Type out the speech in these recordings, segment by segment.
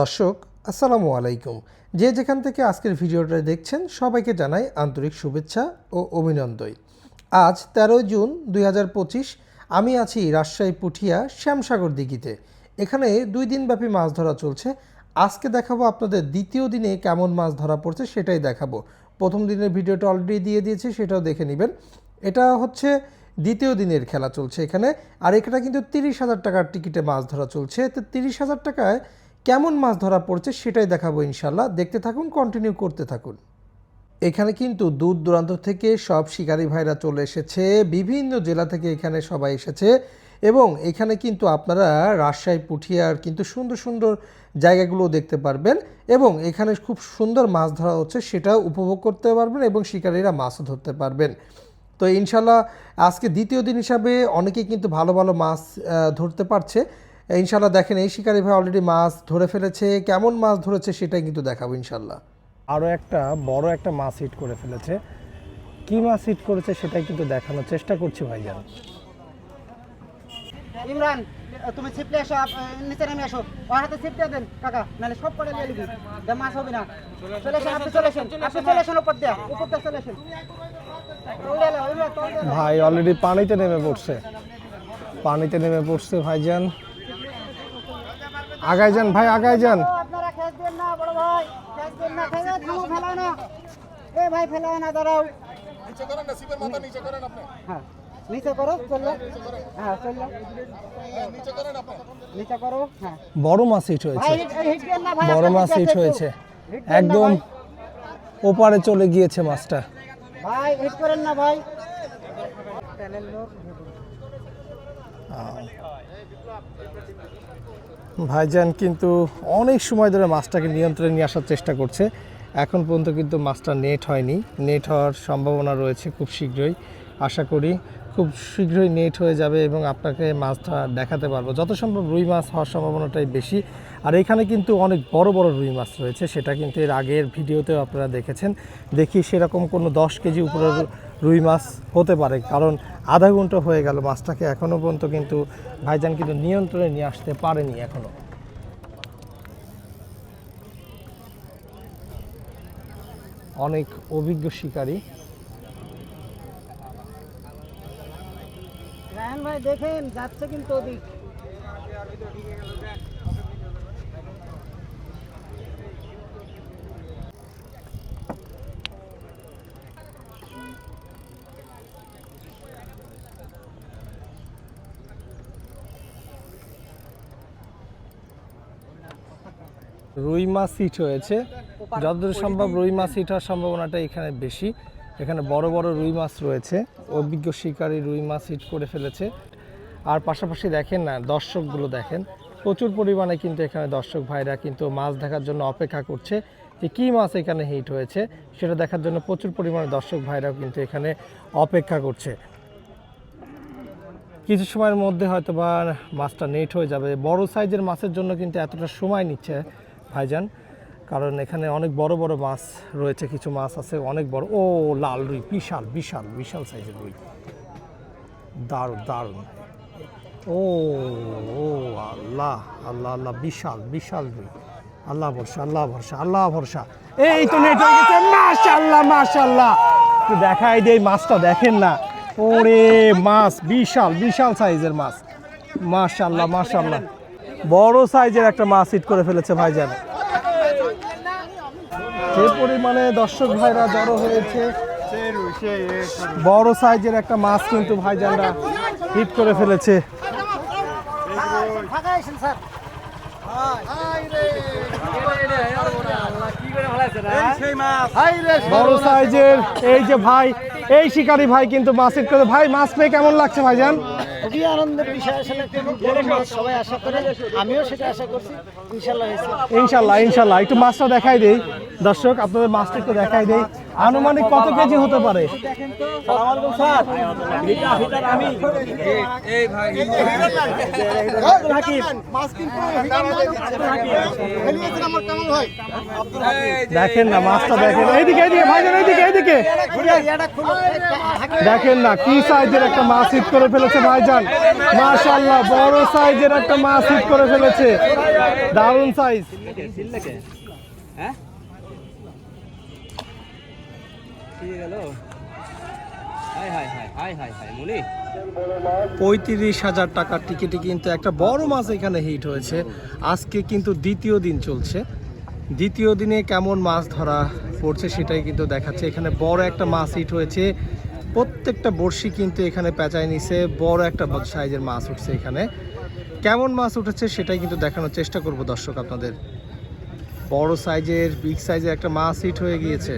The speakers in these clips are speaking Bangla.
দর্শক, আসসালামু আলাইকুম। যে যেখান থেকে আজকের ভিডিওটা দেখছেন, সবাইকে জানাই আন্তরিক শুভেচ্ছা ও অভিনন্দন। আজ তেরোই জুন দুই হাজার পঁচিশ, আমি আছি রাজশাহী পুঠিয়া, শ্যামসাগর দিঘিতে। এখানে দুই দিনব্যাপী মাছ ধরা চলছে। আজকে দেখাবো আপনাদের দ্বিতীয় দিনে কেমন মাছ ধরা পড়ছে, সেটাই দেখাবো। প্রথম দিনের ভিডিওটা অলরেডি দিয়ে দিয়েছি, সেটাও দেখে নেবেন। এটা হচ্ছে দ্বিতীয় দিনের খেলা চলছে এখানে। আর এখানে কিন্তু তিরিশ হাজার টাকার টিকিটে মাছ ধরা চলছে। তো তিরিশ হাজার টাকায় কেমন মাছ ধরা পড়ছে সেটাই দেখাবো ইনশাল্লাহ দেখতে থাকুন কন্টিনিউ করতে থাকুন। এখানে কিন্তু দূর দূরান্ত থেকে সব শিকারী ভাইরা চলে এসেছে, বিভিন্ন জেলা থেকে এখানে সবাই এসেছে এবং এখানে কিন্তু আপনারা রাজশাহী, পুঠিয়ার কিন্তু সুন্দর সুন্দর জায়গাগুলো দেখতে পারবেন এবং এখানে খুব সুন্দর মাছ ধরা হচ্ছে সেটাও উপভোগ করতে পারবেন এবং শিকারীরা মাছও ধরতে পারবেন। তো ইনশাল্লাহ আজকে দ্বিতীয় দিন হিসাবে অনেকেই কিন্তু ভালো ভালো মাছ ধরতে পারছে। ইনশাল্লাহ দেখেন এই শিকারী ভাই অলরেডি মাছ ধরে ফেলেছে। কেমন মাছ ধরেছে সেটাই কিন্তু দেখাবো ইনশাল্লাহ আরও একটা বড় একটা মাছ হিট করে ফেলেছে। কি মাছ হিট করেছে সেটাই কিন্তু দেখানোর চেষ্টা করছি ভাইজান। ইমরান তুমি ছিপলে এসো নিচে নেমে এসো। ওর হাতে ছিপটা দেন কাকা নাহলে সব করে নিয়ে নিবি। দে মাছ হবে না। চলে এসেন আপনি চলে এসেন আপনি চলে এসেন উপর দিয়ে উপর দিয়ে চলে এসেন। দিয়ে। ভাই অলরেডি পানিতে নেমে পড়ছে। পানিতে নেমে পড়ছে ভাইজান। আগায় যান ভাই আগায় যান। আপনারা খেস দেন না বড় ভাই খেস দেন না খেয়ে থামো ফেলাও না। এ ভাই ফেলাও না দাঁড়াও। হ্যাঁ নিচে করো চলল হ্যাঁ চলল নিচে করো হ্যাঁ। মাছ হিট হয়েছে। ভাই হিট হিট দেন না ভাই বড় মাছ হিট হয়েছে। একদম ওপারে চলে গিয়েছে মাছটা। ভাই হিট করেন না ভাই। ভাইজান কিন্তু অনেক সময় ধরে মাছটাকে নিয়ন্ত্রণে নিয়ে আসার চেষ্টা করছে। এখন পর্যন্ত কিন্তু মাছটা নেট হয়নি। নেট হওয়ার সম্ভাবনা রয়েছে খুব শীঘ্রই। আশা করি খুব শীঘ্রই নেট হয়ে যাবে এবং আপনাকে মাছটা দেখাতে পারব। যত সম্ভব রুই মাছ হওয়ার সম্ভাবনাটাই বেশি। আর এখানে কিন্তু অনেক বড় বড় রুই মাছ রয়েছে, সেটা কিন্তু এর আগের ভিডিওতেও আপনারা দেখেছেন। দেখি সেরকম কোনো দশ কেজি উপরে রুই মাছ হতে পারে, কারণ আধা ঘণ্টা হয়ে গেল মাছটাকে এখনও পর্যন্ত কিন্তু ভাইজান কিন্তু নিয়ন্ত্রণে নিয়ে আসতে পারেনি এখনও অনেক অভিজ্ঞ শিকারী। ভাই দেখেন যাচ্ছে কিন্তু ওদিক। রুই মাছ সিট হয়েছে। যতদূর সম্ভব রুই মাছ সিট হওয়ার সম্ভাবনাটা এখানে বেশি। এখানে বড় বড় রুই মাছ রয়েছে, অভিজ্ঞ শিকারী রুই মাছ হিট করে ফেলেছে। আর পাশাপাশি দেখেন না, দর্শকগুলো দেখেন, প্রচুর পরিমাণে কিন্তু এখানে দর্শক ভাইরা কিন্তু মাছ দেখার জন্য অপেক্ষা করছে যে কী মাছ এখানে হিট হয়েছে, সেটা দেখার জন্য প্রচুর পরিমাণে দর্শক ভাইরাও কিন্তু এখানে অপেক্ষা করছে। কিছু সময়ের মধ্যে হয়তো বা মাছটা নেট হয়ে যাবে। বড় সাইজের মাছের জন্য কিন্তু এতটা সময় নিচ্ছে ভাইজান। কারণ এখানে অনেক বড় বড় মাছ রয়েছে, কিছু মাছ আছে, অনেক বড়। ও, লাল রুই, বিশাল বিশাল বিশাল সাইজের রুই। দারুণ দারুণ। ও ও, আল্লাহ আল্লাহ আল্লাহ, বিশাল বিশাল রুই। আল্লাহ ভরসা আল্লাহ ভরসা আল্লাহ ভরসা। এই তো নেট হয়ে গেছে মাশাল্লাহ মাশাল্লাহ দেখাই দেই, মাছটা দেখেন না। ওরে, মাছ, বিশাল বিশাল সাইজের মাছ। মাশাল্লাহ মাশাল্লাহ বড় সাইজের একটা মাছ হিট করে ফেলেছে ভাইজান। যে পরিমাণে দর্শক ভাইরা জড়ো হয়েছে, বড় সাইজের একটা মাছ কিন্তু ভাইজানরা হিট করে ফেলেছে। বড় সাইজের এই যে ভাই, এই শিকারী ভাই কিন্তু মাছ হিট করে ভাই, মাছ পেয়ে কেমন লাগছে ভাইজান? খুবই আনন্দের বিষয় আসলে সবাই আশা করে আমিও সেটা আশা করছি ইনশাল্লাহ ইনশাল্লাহ ইনশাল্লাহ একটু মাছটা দেখাই দেই। দর্শক আপনাদের মাছটা একটু দেখাই দেই। আনুমানিক কত কেজি হতে পারে? দেখেন না, মাছটা দেখেন। এইদিকে এইদিকে, ভাইজান, এইদিকে এইদিকে। দেখেন না, কি সাইজের একটা মাছ হিট করে ফেলেছে ভাইজান। মাশাআল্লাহ, বড় সাইজের একটা মাছ হিট করে ফেলেছে। দারুণ সাইজ পঁয়ত্রিশ হাজার টাকার টিকিটে কিন্তু একটা বড় মাছ এখানে হিট হয়েছে। আজকে কিন্তু দ্বিতীয় দিন চলছে। দ্বিতীয় দিনে কেমন মাছ ধরা পড়ছে সেটাই কিন্তু দেখাচ্ছে। এখানে বড় একটা মাছ হিট হয়েছে। প্রত্যেকটা বড়শি কিন্তু এখানে পেঁচায় নিছে। বড় একটা সাইজের মাছ উঠছে এখানে। কেমন মাছ উঠেছে সেটাই কিন্তু দেখানোর চেষ্টা করব দর্শক আপনাদের। বড় সাইজের বিগ সাইজের একটা মাছ হিট হয়ে গিয়েছে।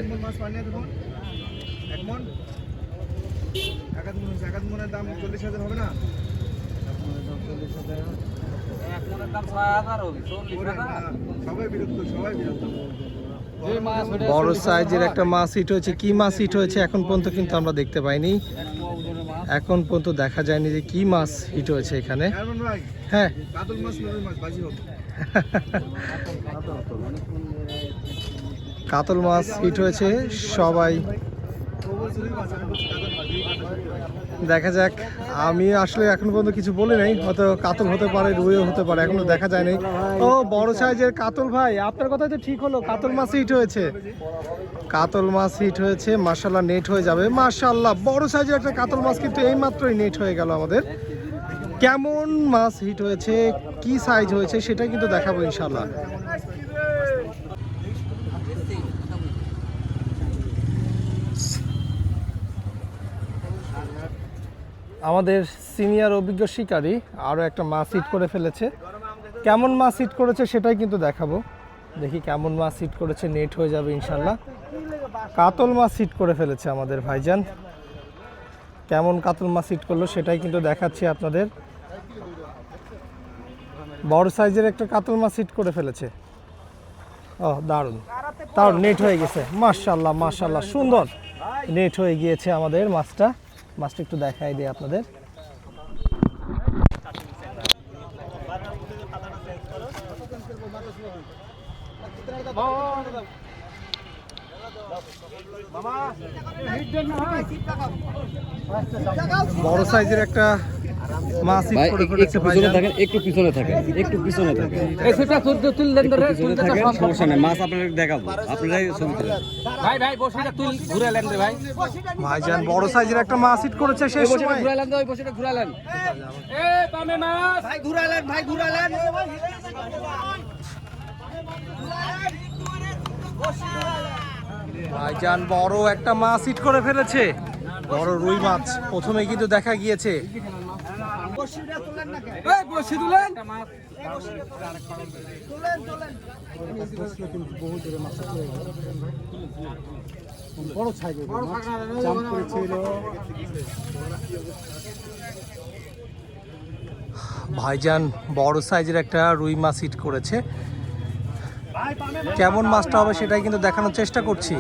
বড় সাইজের একটা মাছ হিট হয়েছে। কি মাছ হিট হয়েছে? এখন পর্যন্ত কিন্তু আমরা দেখতে পাইনি। এখন পর্যন্ত দেখা যায়নি যে কি মাছ হিট হয়েছে এখানে। হ্যাঁ। কাতল মাছ হিট হয়েছে। সবাই দেখা যাক। আমি আসলে এখন পর্যন্ত কিছু বলি নাই, হয়তো কাতল হতে পারে, রুইও হতে পারে, এখনও দেখা যায়নি ও, বড় সাইজের কাতল ভাই, আপনার কথা তো ঠিক হলো, কাতল মাছ হিট হয়েছে। কাতল মাছ হিট হয়েছে মার্শাল্লাহ নেট হয়ে যাবে মার্শাল্লাহ বড় সাইজের একটা কাতল মাছ কিন্তু এই মাত্রই নেট হয়ে গেল আমাদের। কেমন মাছ হিট হয়েছে, কি সাইজ হয়েছে সেটা কিন্তু দেখাবো ইনশাল্লাহ আমাদের সিনিয়র অভিজ্ঞ শিকারী আরও একটা মাছ হিট করে ফেলেছে। কেমন মাছ হিট করেছে সেটাই কিন্তু দেখাবো। দেখি কেমন মাছ হিট করেছে নেট হয়ে যাবে ইনশাল্লাহ। কাতল মাছ হিট করে ফেলেছে আমাদের ভাইজান। কেমন কাতল মাছ হিট করল সেটাই কিন্তু দেখাচ্ছি আপনাদের। বড় সাইজের একটা কাতল মাছ হিট করে ফেলেছে। ও, দারুণ। তাও নেট হয়ে গেছে। মাশাল্লাহ মাশাল্লাহ, সুন্দর। নেট হয়ে গিয়েছে আমাদের মাছটা। মাছটা একটু দেখাই দিই আপনাদের। বড় সাইজের একটা ভাই একটু পিছনে থাকেন একটু পিছনে থাকেন একটু পিছনে থাকেন। একটু পিছনে থাকেন সমস্যা নেই মাছ আপনাদের দেখাবো আপনারাই ছবি তুলেন। ভাই ভাই বসিটা তুই ঘুরালেন রে ভাই। ভাইজান বড় সাইজের একটা মাছ হিট করেছে সেই সময়। ঘুরালেন ওই বসিটা ঘুরালেন। এ পামে মাছ। ভাই ঘুরালেন ভাই ঘুরালেন। ভাইজান বড় একটা মাছ হিট করে ফেলেছে। বড় রুই মাছ প্রথমে কিন্তু দেখা গিয়েছে। তুলেন ভাইজান বড় সাইজের একটা রুই মাছ হিট করেছে। কেমন মাছটা হবে সেটাই কিন্তু দেখানোর চেষ্টা করছি।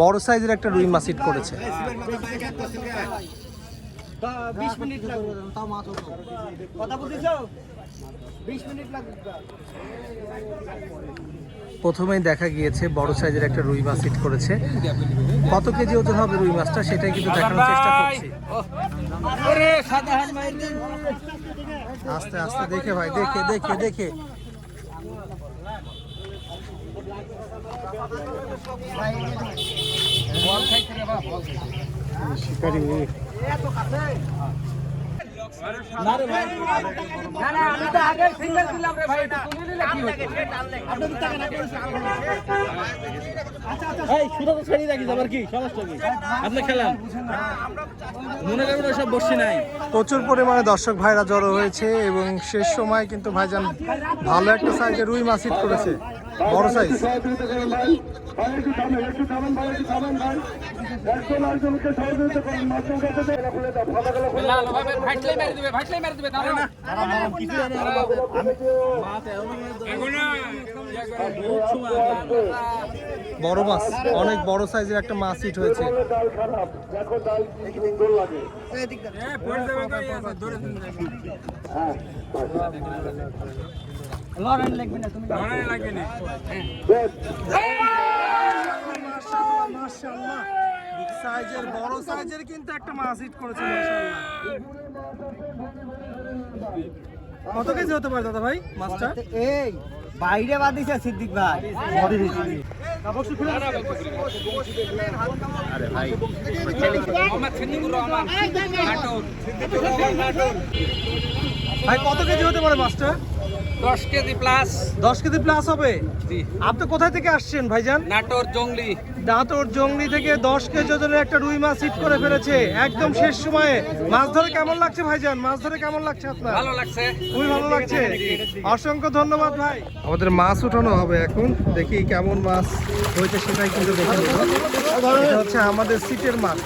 বড় সাইজের একটা রুই মাছ হিট করেছে। বিশ মিনিট লাগবে। তাও মাছ হতো কথা বিশ মিনিট লাগবে। প্রথমেই দেখা গিয়েছে বড় সাইজের একটা রুই মাছ হিট করেছে। কত কেজি ওজন হবে রুই মাছটা সেটাই কিন্তু দেখানোর চেষ্টা করছি। আস্তে আস্তে দেখে ভাই দেখে দেখে দেখে। না প্রচুর পরিমাণে দর্শক ভাইরা জড়ো হয়েছে এবং শেষ সময় কিন্তু ভাইজান ভালো একটা সাইজের রুই মাছ করেছে। বড় সাইজ লাল ভাই। ভাই ভাইটলাই মেরে দিবে ভাইটলাই মেরে দিবে দাঁড়া না? বড় মাছ অনেক বড় সাইজের একটা মাছ হিট হয়েছে। লড়াই লাগবে না তুমি সাইজের বড় সাইজের কিন্তু একটা মাছ হিট করেছে মাশাআল্লাহ। কত কেজি হতে পারে দাদা ভাই মাছটা? এই বাইরে বাদিছে সিদ্দিক ভাই। নাটোর ভাই কত কেজি হতে পারে মাছটা? দশ কেজি প্লাস দশ কেজি প্লাস হবে? জি। আপনি কোথায় থেকে আসছেন ভাইজান? নাটোর জঙ্গলি। দাঁতর জঙ্গলি থেকে দশ কেজি ওজনের একটা রুই মাছ হিট করে ফেলেছে। একদম শেষ সময়ে। মাছ ধরে কেমন লাগছে ভাইজান? মাছ ধরে কেমন লাগছে আপনার? ভালো লাগছে। খুবই ভালো লাগছে। অসংখ্য ধন্যবাদ ভাই। আমাদের মাছ উঠানো হবে এখন। দেখি কেমন মাছ হয়েছে সেটাই কিন্তু দেখে নেব। এটা হচ্ছে আমাদের সিটের মাছ।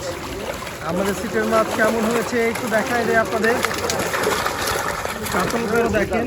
আমাদের সিটের মাছ কেমন হয়েছে একটু দেখাই দেয় আপনাদের। কাতল করে দেখেন।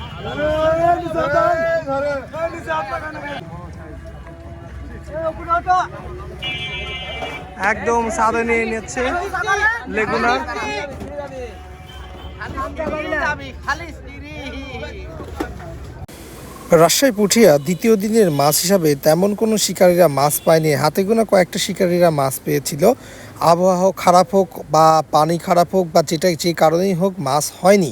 একদম ছাদে নিয়ে নিচ্ছে লেগুনা। রাজশাহী পুঠিয়া দ্বিতীয় দিনের মাছ হিসাবে তেমন কোনো শিকারীরা মাছ পায়নি। হাতে গোনা কয়েকটা শিকারীরা মাছ পেয়েছিল। আবহাওয়া খারাপ হোক বা পানি খারাপ হোক বা যেটা যে কারণেই হোক মাছ হয়নি।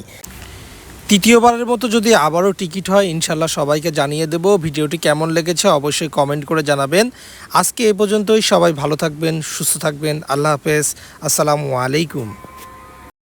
তৃতীয়বারের মতো যদি আবারও টিকিট হয় ইনশাল্লাহ সবাইকে জানিয়ে দেব। ভিডিওটি কেমন লেগেছে অবশ্যই কমেন্ট করে জানাবেন। আজকে এ পর্যন্তই। সবাই ভালো থাকবেন, সুস্থ থাকবেন। আল্লাহ হাফেজ। আসসালামু আলাইকুম।